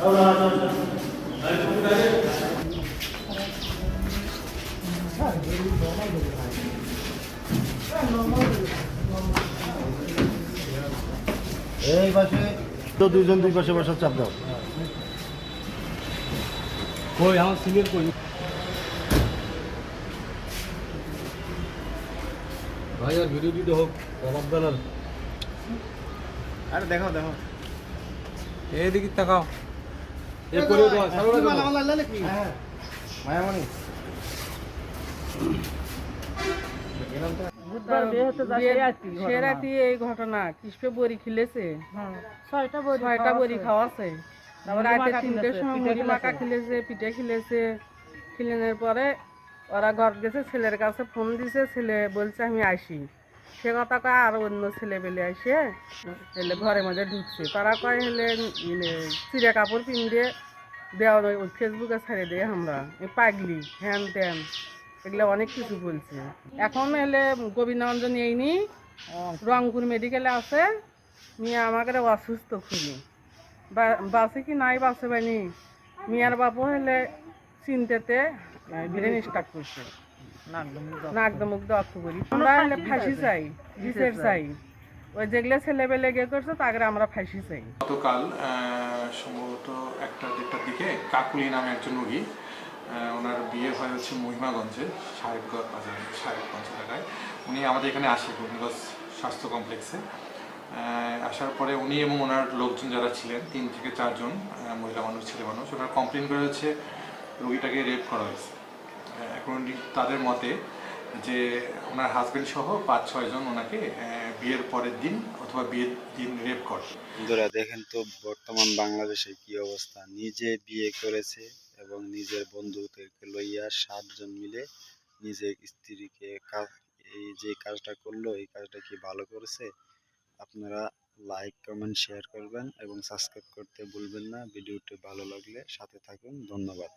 এই পাশে তো দুইজন দুই পাশে বসার চাপ দাও। কই আমার সিনিয়র কই? ভাই আর ভিডিও দিতে হোক জবাবদার আরে দেখাও দেখাও এইদিকে তাকাও। হ্যাঁ এই ঘটনা কৃষ্ণ বড়ি খিলেছে। ছয়টা বড়ি খাওয়াছে তারপর রাতে তিনটের সময় মুড়ি মাখা খিলেছে পিঠে খিলেছে। খিলেনের পরে ওরা ঘর গেছে ছেলের কাছে ফোন দিছে ছেলে বলছে আমি আসি। সে কথা কয় আর অন্য ছেলে পেলে আসে, এলে ঘরের মধ্যে ঢুকছে। তারা কয় হলে চিড়া কাপড় পিন্ডে দেওয়া ওই ফেসবুকে ছেড়ে দেয় আমরা পাগলি, হ্যান ত্যান, এগুলো অনেক কিছু বলছে। এখন এলে গোবিন্দগঞ্জ নিয়ে নি, রংপুর মেডিকেলে আছে, মিয়া আমাকে অসুস্থ খুবই বাসে কি নাই, বাসে বানি মিয়ার বাপু হলে চিনতেতে ব্রেন স্টার্ট করছে। নাকদম মুখ অর্থ করি। আমরা হলে ফাঁসি চাই বিচার চাই। ওই যেগুলো ছেলে পেলে করছে তাকে আমরা ফাঁসি চাই। গতকাল সম্ভবত একটা দেড়টার দিকে কাকুলি নামে একজন রোগী ওনার বিয়ে হয় হচ্ছে মহিমাগঞ্জে সাহেবগঞ্জ বাজারে সাহেবগঞ্জ এলাকায়। উনি আমাদের এখানে আসে স্বাস্থ্য কমপ্লেক্সে। আহ, আসার পরে উনি এবং ওনার লোকজন যারা ছিলেন তিন থেকে চারজন মহিলা মানুষ ছেলে মানুষ ওনার কমপ্লেন করে হচ্ছে রোগীটাকে রেপ করা হয়েছে। এখন তাদের মতে যে ওনার হাজবেন্ড সহ পাঁচ ছয়জন ওনাকে বিয়ের পরের দিন অথবা বিয়ের দিন রেপ করে বন্ধুরা, দেখেন তো বর্তমান বাংলাদেশে কি অবস্থা। নিজে বিয়ে করেছে এবং নিজের বন্ধুদেরকে লইয়া সাতজন মিলে নিজের স্ত্রীকে এই যে কাজটা করল, এই কাজটা কি ভালো করেছে? আপনারা লাইক কমেন্ট শেয়ার করবেন এবং সাবস্ক্রাইব করতে ভুলবেন না। ভিডিওটি ভালো লাগলে সাথে থাকুন। ধন্যবাদ।